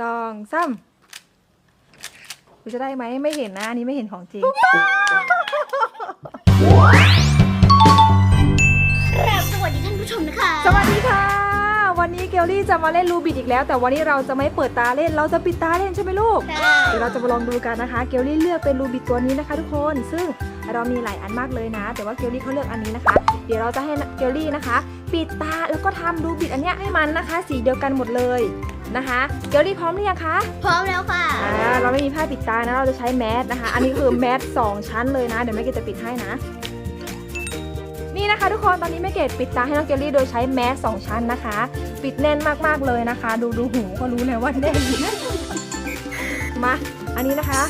สองสามดูจะได้ไหมไม่เห็นนะอันนี้ไม่เห็นของจริง ครับสวัสดีท่านผู้ชมนะคะสวัสดีค่ะ วันนี้เกลลี่จะมาเล่นรูบิดอีกแล้ว แต่วันนี้เราจะไม่เปิดตาเล่นเราจะปิดตาเล่นใช่ไหมลูกค่ะเดี๋ยวเราจะมาลองดูกันนะคะ เกลลี่เลือกเป็นรูบิดตัวนี้นะคะทุกคน ซึ่งเรามีหลายอันมากเลยนะ แต่ว่าเกลลี่เขาเลือกอันนี้นะคะ เดี๋ยวเราจะให้เกลลี่นะคะ ปิดตาแล้วก็ทำรูบิดอันเนี้ยให้มันนะคะ สีเดียวกันหมดเลย นะคะเกลลี่พร้อมหรือยังคะ พร้อมแล้วค่ะ อ่า เราไม่มีผ้าปิดตานะ เราจะใช้แมสนะคะ อันนี้คือแมสสองชั้นเลยนะ เดี๋ยวแม่เกดจะปิดให้นะ นี่นะคะ ทุกคน ตอนนี้แม่เกดปิดตาให้น้องเกลลี่โดยใช้แมสสองชั้นนะคะ ปิดแน่นมากๆเลยนะคะ ดูดูหูก็รู้เลยว่าแน่น มา อันนี้นะคะ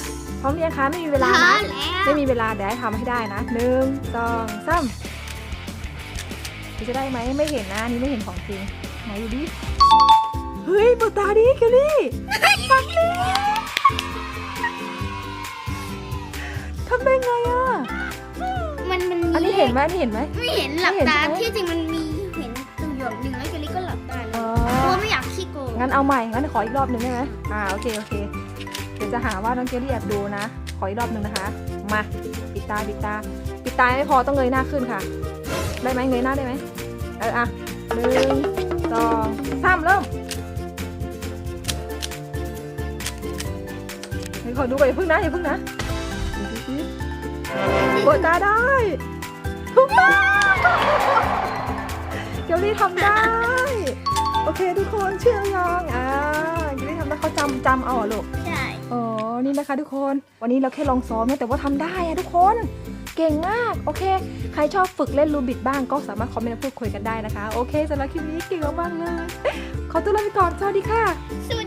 พร้อมหรือยังคะ ไม่มีเวลาพร้อนะมแล้วไม่มีเวลาเดี๋ยวให้ทำให้ได้นะหนึ่งสองสามจะได้ไหมไม่เห็นนะอันนี้ไม่เห็นของจริง ไหนดูดิ เฮ้ยเปิดตาดิเกลลี่ฟังดิทำได้ไงอะ มันมันมีอันนี้เห็นไหมอันนี้เห็นไหม ไม่เห็นหลับไม่เห็นตาใช่ไหม ที่จริงมันมีเห็นตัวหยดหนึ่งแล้วเกลี่ก็หลับตาเลยอ๋อเพราะว่าไม่อยากขี้โกงงั้นเอาใหม่ งั้นขออีกรอบหนึ่งได้ไหมอ่า โอเค โอเค เดี๋ยวจะหาว่าน้องเกลลี่แอบดูนะ ขออีกรอบหนึ่งนะคะ มา ปิดตา ปิดตา ปิดตาไม่พอต้องเงยหน้าขึ้นค่ะ ได้ไหมเงยหน้าได้ไหมเอออะหนึ่งสอง เดี๋ยวขอดูก่อนอย่าเพิ่งนะอย่าเพิ่งนะดูสิเปิดตาได้ถูกต้องเกลลี่ทำได้ โอเคทุกคนเชื่อยังอ่าเกลลี่ทำได้เขาจำจำเอาเหรอลูกใช่อ๋อนี่นะคะทุกคนวันนี้เราแค่ลองซ้อมนะแต่ว่าทำได้อะทุกคนเก่งมาก โอเค ใครชอบฝึกเล่นรูบิดบ้างก็สามารถคอมเมนต์มาพูดคุยกันได้นะคะ โอเคสำหรับคลิปนี้เก่งมากๆเลย ขอตัวลาไปก่อน สวัสดีค่ะ สวัส